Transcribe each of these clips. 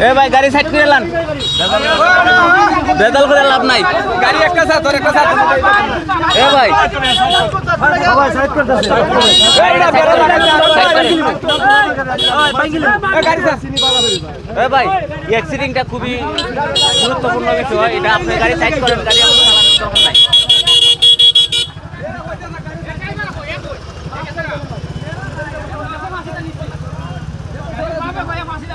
এ ভাই গাড়ি সাইড করে লান বেদল করে লাভ নাই। গাড়ি একটা সাথ আর একটা সাথ। এ ভাই। গাড়ি সাথ। এ ভাই অ্যাক্সিডেন্টটা খুবই গুরুত্বপূর্ণ বিষয়। এটা আপনি গাড়ি সাইড করেন গাড়ি আমার চালানোর দরকার নাই এ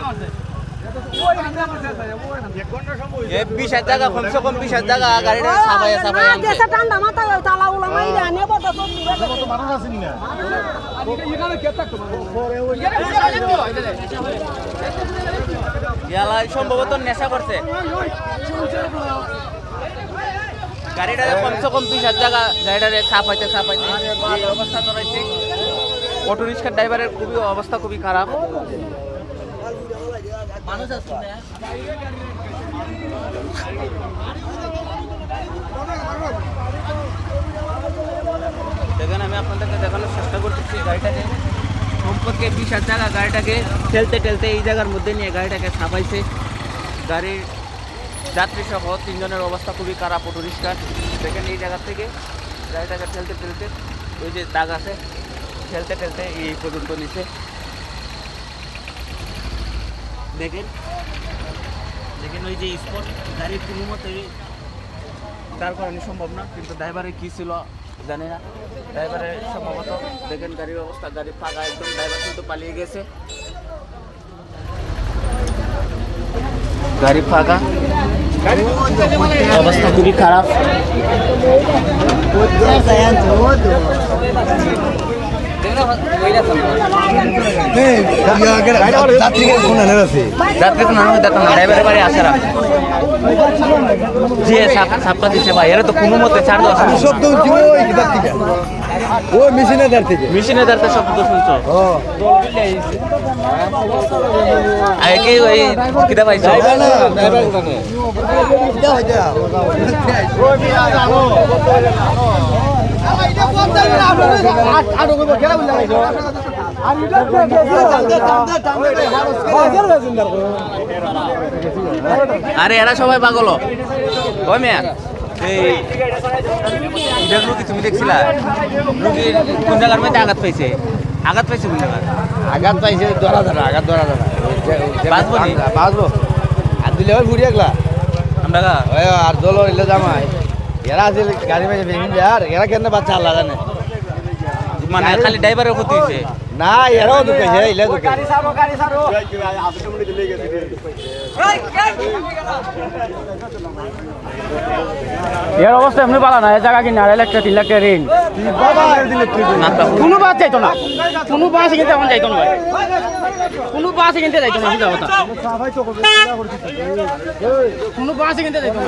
বিশ হাজার টাকা কমসে কম বিশ হাজার টাকা গাড়িটা সাফাইয়া সাফাইয়া ঠান্ডা মাথায় তালা উলা মাইরা নেব। তো ইয়ালা সম্ভবত নেশা করছে। গাড়িটা কমসে কম বিশ হাজার টাকা গাড়িটা সাফাইতে সাফাইতে এই অবস্থা ধরাইছে। অটো রিক্সার ড্রাইভারের খুবই অবস্থা খুবই খারাপ? দেখেন, আমি আপনাদেরকে দেখানোর চেষ্টা করতেছি গাড়িটাকে। সম্পর্কে বিশ টাকা গাড়িটাকে ঠেলতে ঠেলতে এই জায়গার মধ্যে নিয়ে গাড়িটাকে ছাপাইছে। গাড়ির যাত্রী সহ তিনজনের অবস্থা খুবই খারাপ অটো রিক্সার দেখেন এই জায়গা থেকে গাড়িটাকে ঠেলতে ঠেলতে ওই যে দাগ আছে, ঠেলতে ঠেলতে এই পর্যন্ত নিচে দেখেন। দেখেন ওই যে স্পট গাড়ির কোনো মতোই দাঁড় করানো সম্ভব না, কিন্তু ড্রাইভারের কী ছিল জানি না। ড্রাইভারের সম্ভবত দেখেন গাড়ির অবস্থা, গাড়ি ফাঁকা একদম ড্রাইভার কিন্তু পালিয়ে গেছে। গাড়ি ফাঁকা। অবস্থা খুবই খারাপ। যে সাপ সাপটা দিচ্ছে ভাই এরা তো কোনো মতে ছাড় দেওয়া না। শব্দ উঠছিল ওই কিতাব থেকে মেশিনে দাঁড়তে শব্দ শুনছো ও আর কি ওই কিতা পাইছো হইতা আরে এরা সবাই পাগল। ওই মেয়া। এই রুগী তুমি দেখছিলা? রুগী কোন জায়গার মধ্যে আঘাত পাইছে? আঘাত পাইছে কোন জায়গায় আঘাত পাইছে ধরা ধরা আঘাত ধরা ধরা বাঁচবো? বাঁচবো। আর দিলে ঘুরিয়ে গেলা আমরা আর দল এলে জামাই। এরা আছে গাড়ি মাঝে ভেঙে আর এরা কেন বাচ্চা আল্লাহ জানে? মানে খালি ড্রাইভারের ক্ষতি হয়েছে? না এরাও ঢুকেছে ইলে ঢুকেছে এর অবস্থা এমনি পালা না এ জায়গা কিনে আড়াই লাখ টাকা তিন লাখ টাকা ঋণ। কোনো বাস যাইতো না। কোনো বাস কিনতে এখন যাইতো না ভাই। কোনো বাস কিনতে যাইতো না কোনো বাস কিনতে যাইতো না।